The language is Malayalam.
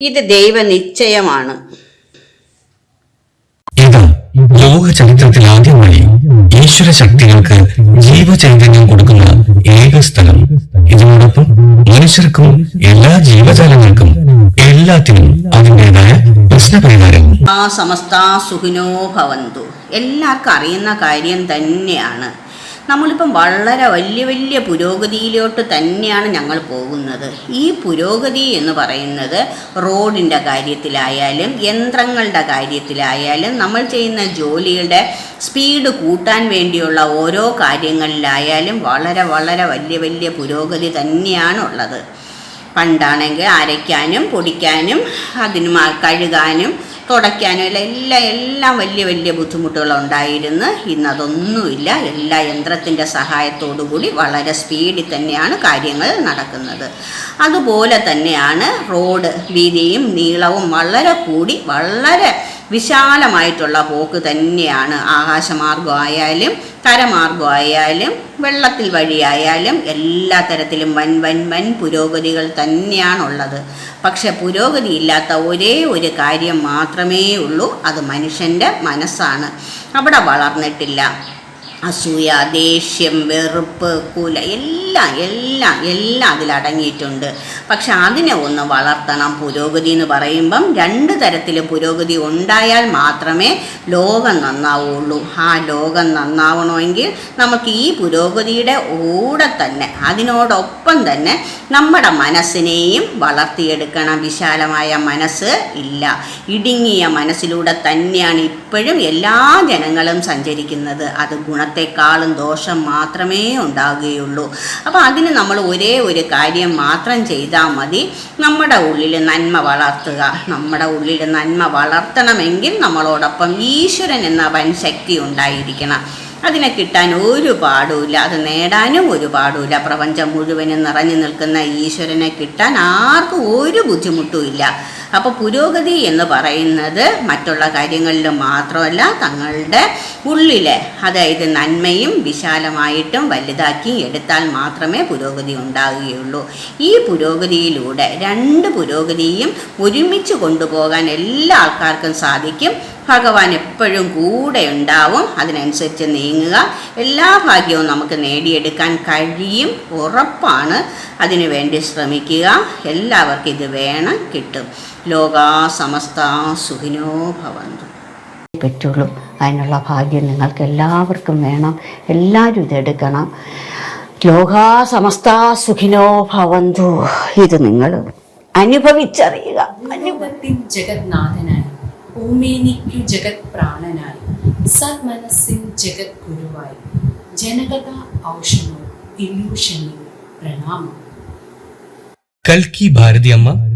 ഇത് ദൈവനിശ്ചയമാണ്. ഇത് ലോക ചരിത്രത്തിൽ ആദ്യമായി ഈശ്വര ശക്തികൾക്ക് ജീവചൈതന്യം കൊടുക്കുന്ന ഏക സ്ഥലം. ഇതിനോടൊപ്പം മനുഷ്യർക്കും എല്ലാ ജീവജാലങ്ങൾക്കും എല്ലാത്തിനും അതിന്റെതായ പ്രശ്നപരിഹാരവും ആ സമസ്ത സുഖിനോ ഭവന്തു. എല്ലാവർക്കും അറിയുന്ന കാര്യം തന്നെയാണ്. നമ്മളിപ്പം വളരെ വലിയ വലിയ പുരോഗതിയിലോട്ട് തന്നെയാണ് ഞങ്ങൾ പോകുന്നത്. ഈ പുരോഗതി എന്ന് പറയുന്നത് റോഡിന്റെ കാര്യത്തിലായാലും യന്ത്രങ്ങളുടെ കാര്യത്തിലായാലും നമ്മൾ ചെയ്യുന്ന ജോലിയുടെ സ്പീഡ് കൂട്ടാൻ വേണ്ടിയുള്ള ഓരോ കാര്യങ്ങളിലായാലും വളരെ വളരെ വലിയ വലിയ പുരോഗതി തന്നെയാണുള്ളത് പണ്ടാണെങ്കിൽ അരയ്ക്കാനും പൊടിക്കാനും അതിന് കഴുകാനും തുടയ്ക്കാനും എല്ലാം എല്ലാം എല്ലാം വലിയ വലിയ ബുദ്ധിമുട്ടുകളുണ്ടായിരുന്നു. ഇന്നതൊന്നുമില്ല എല്ലാ യന്ത്രത്തിന്റെ സഹായത്തോടുകൂടി വളരെ സ്പീഡിൽ തന്നെയാണ് കാര്യങ്ങൾ നടക്കുന്നത്. അതുപോലെ തന്നെയാണ് റോഡ് വീതിയും നീളവും വളരെ കൂടി വളരെ വിശാലമായിട്ടുള്ള പോക്ക് തന്നെയാണ് ആകാശമാർഗമായാലും കരമാർഗമായാലും വെള്ളത്തിൽ വഴിയായാലും എല്ലാ തരത്തിലും വൻ വൻ വൻ പുരോഗതികൾ തന്നെയാണുള്ളത്. പക്ഷെ പുരോഗതി ഇല്ലാത്ത ഒരേ ഒരു കാര്യം മാത്രമേ ഉള്ളൂ അത് മനുഷ്യന്റെ മനസ്സാണ്. അവിടെ വളർന്നിട്ടില്ല. അസൂയ ദേഷ്യം വെറുപ്പ് കുല എല്ലാം എല്ലാം എല്ലാം അതിലടങ്ങിയിട്ടുണ്ട് പക്ഷെ അതിനെ ഒന്ന് വളർത്തണം പുരോഗതി എന്ന് പറയുമ്പം രണ്ട് തരത്തിൽ പുരോഗതി ഉണ്ടായാൽ മാത്രമേ ലോകം നന്നാവുള്ളൂ. ആ ലോകം നന്നാവണമെങ്കിൽ നമുക്ക് ഈ പുരോഗതിയുടെ കൂടെ തന്നെ അതിനോടൊപ്പം തന്നെ നമ്മുടെ മനസ്സിനെയും വളർത്തിയെടുക്കണം. വിശാലമായ മനസ്സ് ഇല്ല. ഇടുങ്ങിയ മനസ്സിലൂടെ തന്നെയാണ് ഇപ്പോഴും എല്ലാ ജനങ്ങളും സഞ്ചരിക്കുന്നത്. അത് ഗുണത്തെക്കാളും ദോഷം മാത്രമേ ഉണ്ടാകുകയുള്ളൂ. അപ്പോൾ അതിന് നമ്മൾ ഒരേ ഒരു കാര്യം മാത്രം ചെയ്താൽ മതി. നമ്മുടെ ഉള്ളിൽ നന്മ വളർത്തുക. നമ്മുടെ ഉള്ളിൽ നന്മ വളർത്തണമെങ്കിൽ നമ്മളോടൊപ്പം ഈശ്വരൻ എന്ന വൻ ശക്തി ഉണ്ടായിരിക്കണം. അതിനെ കിട്ടാൻ ഒരു പാടുമില്ല. അത് നേടാനും ഒരു പാടുമില്ല. പ്രപഞ്ചം മുഴുവനും നിറഞ്ഞു നിൽക്കുന്ന ഈശ്വരനെ കിട്ടാൻ ആർക്കും ഒരു ബുദ്ധിമുട്ടുമില്ല. അപ്പോൾ പുരോഗതി എന്ന് പറയുന്നത് മറ്റുള്ള കാര്യങ്ങളിൽ മാത്രമല്ല തങ്ങളുടെ ഉള്ളിലെ അതായത് നന്മയും വിശാലമായിട്ടും വലുതാക്കി എടുത്താൽ മാത്രമേ പുരോഗതി ഉണ്ടാകുകയുള്ളൂ ഈ പുരോഗതിയിലൂടെ രണ്ട് പുരോഗതിയും ഒരുമിച്ച് കൊണ്ടുപോകാൻ എല്ലാ ആൾക്കാർക്കും സാധിക്കും. ഭഗവാൻ എപ്പോഴും കൂടെ ഉണ്ടാവും അതിനനുസരിച്ച് നീങ്ങുക. എല്ലാ ഭാഗ്യവും നമുക്ക് നേടിയെടുക്കാൻ കഴിയും ഉറപ്പാണ്. അതിനു വേണ്ടി ശ്രമിക്കുക. എല്ലാവർക്കും ഇത് വേണം കിട്ടും. ലോകാ സമസ്ത സുഖിനോ ഭവന്തു. പറ്റുള്ളൂ അതിനുള്ള ഭാഗ്യം നിങ്ങൾക്ക് എല്ലാവർക്കും വേണം. എല്ലാവരും ഇതെടുക്കണം. ലോകാ സമസ്ത സുഖിനോ ഭവന്തു. ഇത് നിങ്ങൾ അനുഭവിച്ചറിയുക. ലോകത്തിൻ ജഗത്നാഥനായി ഭൂമേനിക്കു ജഗത് പ്രാണനായി സന്മനസ്സിൻ ജഗത് ഗുരുവായി ജനകഥ ഔഷധം ഇല്യൂഷനി പ്രണാമം. കൽക്കി ഭാരതിയമ്മ